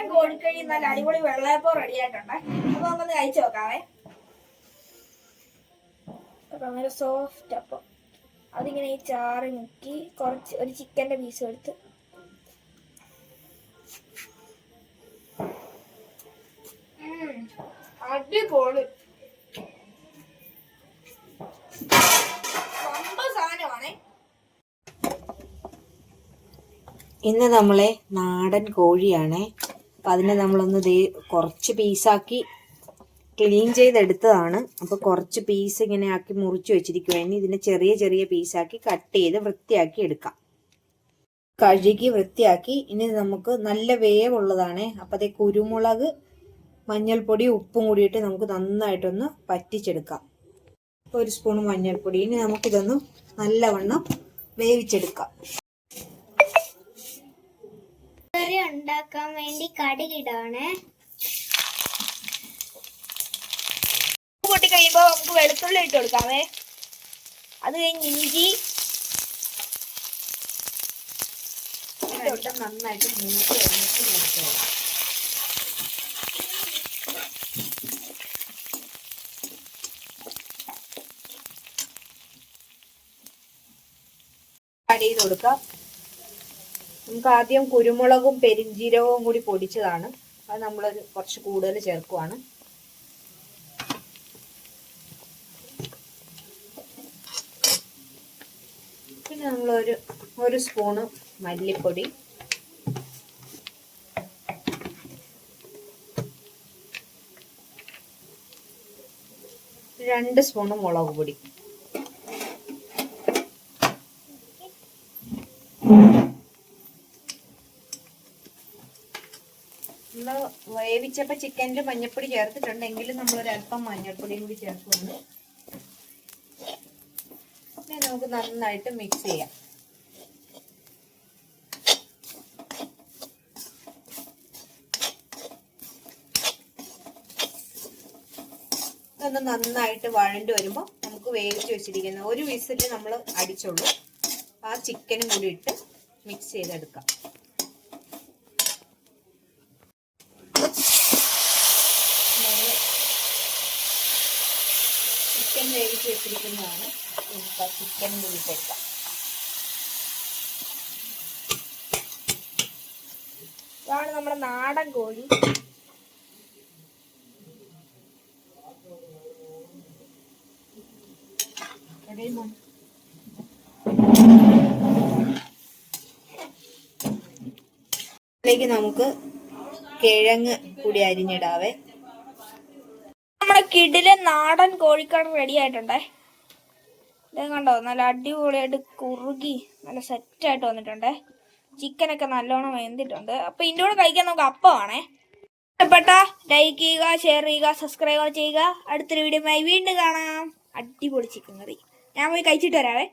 നാടൻ കോഴിക്കഴി നല്ല അടിപൊളി വെള്ളയപ്പം റെഡി ആയിട്ടുണ്ട്. അപ്പൊ നമുക്കൊന്ന് കഴിച്ചു നോക്കാവേ. അപ്പൊ നല്ല സോഫ്റ്റ് അപ്പം. അതിങ്ങനെ ഈ ചാറ് മുക്കി കുറച്ച് ഒരു ചിക്കന്റെ പീസ് എടുത്ത്. അടിപൊളി. ഇന്ന് നമ്മളെ നാടൻ കോഴിയാണേ. അപ്പം അതിനെ നമ്മളൊന്ന് ദേ കുറച്ച് പീസാക്കി ക്ലീൻ ചെയ്തെടുത്തതാണ്. അപ്പോൾ കുറച്ച് പീസ് ഇങ്ങനെ ആക്കി മുറിച്ച് വെച്ചിരിക്കുവായിരുന്നു ഇതിനെ ചെറിയ ചെറിയ പീസാക്കി കട്ട് ചെയ്ത് വൃത്തിയാക്കി എടുക്കാം. കഴുകി വൃത്തിയാക്കി. ഇനി നമുക്ക് നല്ല വേവുള്ളതാണ്. അപ്പോൾ അതേ കുരുമുളക് മഞ്ഞൾപ്പൊടി ഉപ്പും കൂടിയിട്ട് നമുക്ക് നന്നായിട്ടൊന്ന് പറ്റിച്ചെടുക്കാം ഒരു സ്പൂൺ മഞ്ഞൾപ്പൊടി. ഇനി നമുക്കിതൊന്ന് നല്ലവണ്ണം വേവിച്ചെടുക്കാം. ഉണ്ടാക്കാൻ വേണ്ടി കടുകിടാണ്. പൊട്ടി കഴിയുമ്പോ നമുക്ക് വെളുത്തുള്ളി ഇട്ട് കൊടുക്കാമേ അത് കഴിഞ്ഞ് ഇഞ്ചി. നന്നായിട്ട് മൂത്ത് കഴിഞ്ഞിട്ട് ആഡ് ചെയ്ത് കൊടുക്കാം. നമുക്ക് ആദ്യം കുരുമുളകും പെരിഞ്ജീരകവും കൂടി പൊടിച്ചതാണ്. അത് നമ്മൾ കുറച്ച് കൂടുതൽ ചേർക്കുവാണ്. പിന്നെ നമ്മളൊരു ഒരു സ്പൂണ് മല്ലിപ്പൊടി. രണ്ട് സ്പൂണ് മുളക് പൊടി നമ്മൾ വേവിച്ചപ്പോൾ ചിക്കനിൽ മഞ്ഞൾപ്പൊടി ചേർത്തിട്ടുണ്ട്. എങ്കിലും നമ്മളൊരു അല്പം മഞ്ഞൾപ്പൊടിയും കൂടി ചേർക്കുന്നുണ്ട്. ഇനി നമുക്ക് നന്നായിട്ട് മിക്സ് ചെയ്യാം. ഇതൊന്ന് നന്നായിട്ട് വഴണ്ട് വരുമ്പോൾ നമുക്ക് വേവിച്ച് വെച്ചിരിക്കുന്ന ഒരു വിസിൽ നമ്മൾ അടിച്ചുള്ളൂ ആ ചിക്കനും കൂടി ഇട്ട് മിക്സ് ചെയ്തെടുക്കാം നമ്മൾ ചിക്കൻ വേവിച്ച് വെച്ചിരിക്കുന്നതാണ്. ചിക്കൻ ഇട്ടെടുക്കാം ഇതാണ് നമ്മുടെ നാടൻ കോഴി. ിലേക്ക് നമുക്ക് കിഴങ്ങ് കൂടി അരിഞ്ഞിടാവേ. നമ്മുടെ കിടിലെ നാടൻ കോഴിക്കറി റെഡി ആയിട്ടുണ്ടേ. ഇത് കണ്ടോ? നല്ല അടിപൊളിയായിട്ട് കുറുകി നല്ല സെറ്റായിട്ട് വന്നിട്ടുണ്ടേ. ചിക്കനൊക്കെ നല്ലോണം വെന്തിട്ടുണ്ട്. അപ്പൊ ഇതിന്റെ കൂടെ കഴിക്കാൻ നമുക്ക് അപ്പമാണേ ഇഷ്ടപ്പെട്ട ലൈക്ക് ചെയ്യുക ഷെയർ ചെയ്യുക സബ്സ്ക്രൈബ് ചെയ്യുക. അടുത്തൊരു വീഡിയോ വീണ്ടും കാണാം. അടിപൊളി ചിക്കൻ കറി ഞാൻ പോയി കഴിച്ചിട്ട് വരാവേ.